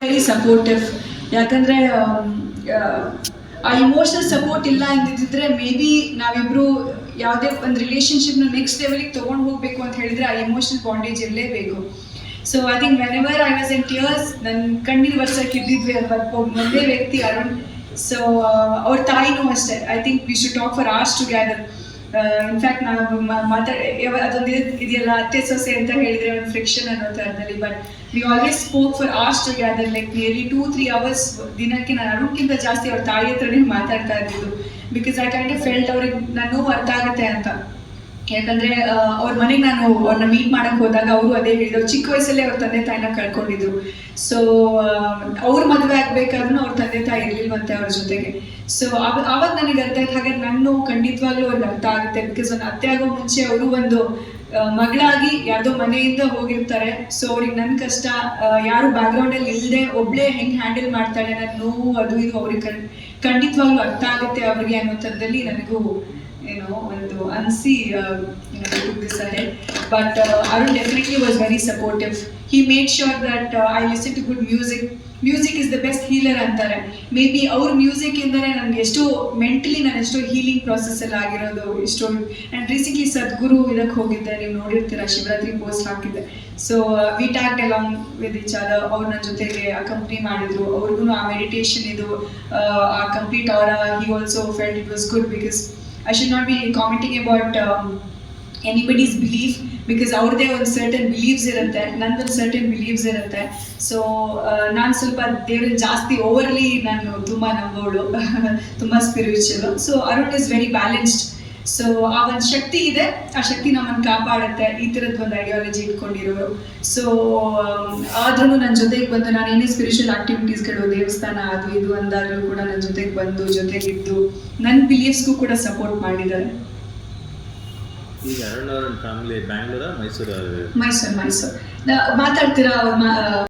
Very supportive ಯಾಕಂದ್ರೆ ಆ, emotional support ಇಲ್ಲ ಅಂದಿದ್ದರೆ ಮೇ ಬಿ ನಾವಿಬ್ರು ಯಾವುದೇ ಒಂದು ರಿಲೇಷನ್ಶಿಪ್ನ ನೆಕ್ಸ್ಟ್ ಲೆವೆಲಿಗೆ ತೊಗೊಂಡು ಹೋಗಬೇಕು ಅಂತ ಹೇಳಿದ್ರೆ ಆ ಇಮೋಷನಲ್ ಬಾಂಡೇಜ್ ಇರಲೇಬೇಕು. So I think whenever I was in tears ನನ್ನ ಕಣ್ಣೀರು ವರ್ಷಕ್ಕೆ ಇದ್ದಿದ್ವಿ ಅಲ್ವಾ ಒಂದೇ ವ್ಯಕ್ತಿ ಅರುಣ್. ಸೊ ಅವ್ರ ತಾಯಿನೂ ಅಷ್ಟೇ. I think we should talk for hours together in fact ನಾವು ಮಾತಾಡ ಅದೊಂದು ಇದ್- ಇದೆಯಲ್ಲ, ಅತ್ತೆ ಸೊಸೆ ಅಂತ ಹೇಳಿದ್ರೆ ಒಂದು ಫ್ರಿಕ್ಷನ್ ಅನ್ನೋ ಥರದಲ್ಲಿ but we always spoke for hours together like nearly two three hours ದಿನಕ್ಕೆ ನಾನು ಅದಕ್ಕಿಂತ ಜಾಸ್ತಿ ಅವ್ರ ತಾಯಿ ಹತ್ರನೇ ಮಾತಾಡ್ತಾ ಇದ್ದಿದ್ದು ಬಿಕಾಸ್ ಐ ಕೈಂಡ್ ಫೆಲ್ಟ್ ಅವ್ರಿಗೆ ನಾನು ಅರ್ಥ ಆಗುತ್ತೆ ಅಂತ. ಯಾಕಂದ್ರೆ ಅವ್ರ ಮನೆಗೆ ನಾನು ಅವ್ರನ್ನ ಮೀಟ್ ಮಾಡಕ್ ಹೋದಾಗ ಅವರು ಅದೇ ಹೇಳಿದ್ರು. ಚಿಕ್ಕ ವಯಸ್ಸಲ್ಲೇ ಅವ್ರ ತಂದೆ ತಾಯಿನ ಕಳ್ಕೊಂಡಿದ್ರು. ಸೊ ಅವ್ರ ಮದುವೆ ಆಗ್ಬೇಕಾದ್ರೂ ಅವ್ರ ತಂದೆ ತಾಯಿ ಇರ್ಲಿಲ್ವಂತೆ ಅವ್ರ ಜೊತೆಗೆ. ಸೊ ಅವಾಗ ನನಗೆ ಅರ್ಥ ಆಯ್ತು. ಹಾಗಾದ್ರೆ ನಾನು ಖಂಡಿತವಾಗ್ಲೂ ಅವ್ರಿಗೆ ಅರ್ಥ ಆಗುತ್ತೆ. ಬಿಕಾಸ್ ಒಂದು ಅತ್ತೆ ಆಗೋ ಮುಂಚೆ ಅವರು ಒಂದು ಮಗಳಾಗಿ ಯಾರ್ದೋ ಮನೆಯಿಂದ ಹೋಗಿರ್ತಾರೆ. ಸೊ ಅವ್ರಿಗೆ ನನ್ನ ಕಷ್ಟ ಯಾರು ಬ್ಯಾಕ್ಗ್ರೌಂಡ್ ಅಲ್ಲಿ ಇಲ್ಲದೆ ಒಬ್ಳೆ ಹೆಂಗ್ ಹ್ಯಾಂಡಲ್ ಮಾಡ್ತಾಳೆ ನನ್ನ ನೋವು ಅದು ಇದು ಅವ್ರಿಗೆ ಖಂಡ್- ಖಂಡಿತವಾಗ್ಲೂ ಅರ್ಥ ಆಗುತ್ತೆ ಅವ್ರಿಗೆ ಅನ್ನೋ ಥರದಲ್ಲಿ ನನಗೂ ಏನೋ ಒಂದು ಅನ್ಸಿ this ahead but Arun definitely was very supportive he made sure that I listen to good music music is the best healer ಅಂತಾರೆ. ಮೇ ಬಿ ಅವ್ರ ಮ್ಯೂಸಿಕ್ ಇಂದನೇ ನನಗೆ ಎಷ್ಟೋ ಮೆಂಟಲಿ ನಾನು ಎಷ್ಟೋ ಹೀಲಿಂಗ್ ಪ್ರಾಸೆಸ್ಸಲ್ಲಿ ಆಗಿರೋದು ಎಷ್ಟೋ ಆ್ಯಂಡ್ ರೀಸೆಂಟ್ಲಿ ಸದ್ಗುರು ಇದಕ್ಕೆ ಹೋಗಿದ್ದೆ. ನೀವು ನೋಡಿರ್ತೀರ, ಶಿವರಾತ್ರಿ ಪೋಸ್ಟ್ ಹಾಕಿದ್ದೆ. So we talked along with each other ಅವ್ರು ನನ್ನ ಜೊತೆಗೆ ಕಂಪ್ನಿ ಮಾಡಿದ್ರು. ಅವ್ರಿಗೂ ಆ ಮೆಡಿಟೇಷನ್ ಇದು, ಆ ಕಂಪ್ಲೀಟ್ ಅವರ he also felt it was good because I should not be commenting about anybody's belief because ಅವ್ರದ್ದೇ ಒಂದು ಸರ್ಟನ್ ಬಿಲೀವ್ಸ್ ಇರುತ್ತೆ ನಂದೊಂದು ಸರ್ಟನ್ ಬಿಲೀವ್ಸ್ ಇರುತ್ತೆ. ಸೊ ನಾನು ಸ್ವಲ್ಪ ದೇವ್ರನ್ನ ಜಾಸ್ತಿ ಓವರ್ಲಿ ನಾನು ತುಂಬ ನಂಬೋಳು, ತುಂಬ spiritual so Arun is very balanced so ಆ ಒಂದು ಶಕ್ತಿ ಇದೆ. ಆ ಶಕ್ತಿ ನಮ್ಮನ್ನು ಕಾಪಾಡುತ್ತೆ. ಈ ಥರದ್ದು ಒಂದು ಐಡಿಯಾಲಜಿ ಇಟ್ಕೊಂಡಿರೋರು. ಸೊ ಆದ್ರೂ ನನ್ನ ಜೊತೆಗೆ ಬಂದು ನಾನು ಏನೇ ಸ್ಪಿರಿಚುವಲ್ ಆಕ್ಟಿವಿಟೀಸ್ಗಳು ದೇವಸ್ಥಾನ ಅದು ಇದು ಅಂದಾಗಲೂ ಕೂಡ ನನ್ನ ಜೊತೆಗೆ ಬಂದು ಜೊತೆಗಿದ್ದು ನನ್ನ ಬಿಲೀಫ್ಸ್ಗೂ ಕೂಡ ಸಪೋರ್ಟ್ ಮಾಡಿದ್ದಾರೆ. ಈಗ ಫ್ಯಾಮಿಲಿ ಮೈಸೂರು ಮೈಸೂರು ಮೈಸೂರು. ಮಾತಾಡ್ತೀರಾ ಅವ್ರ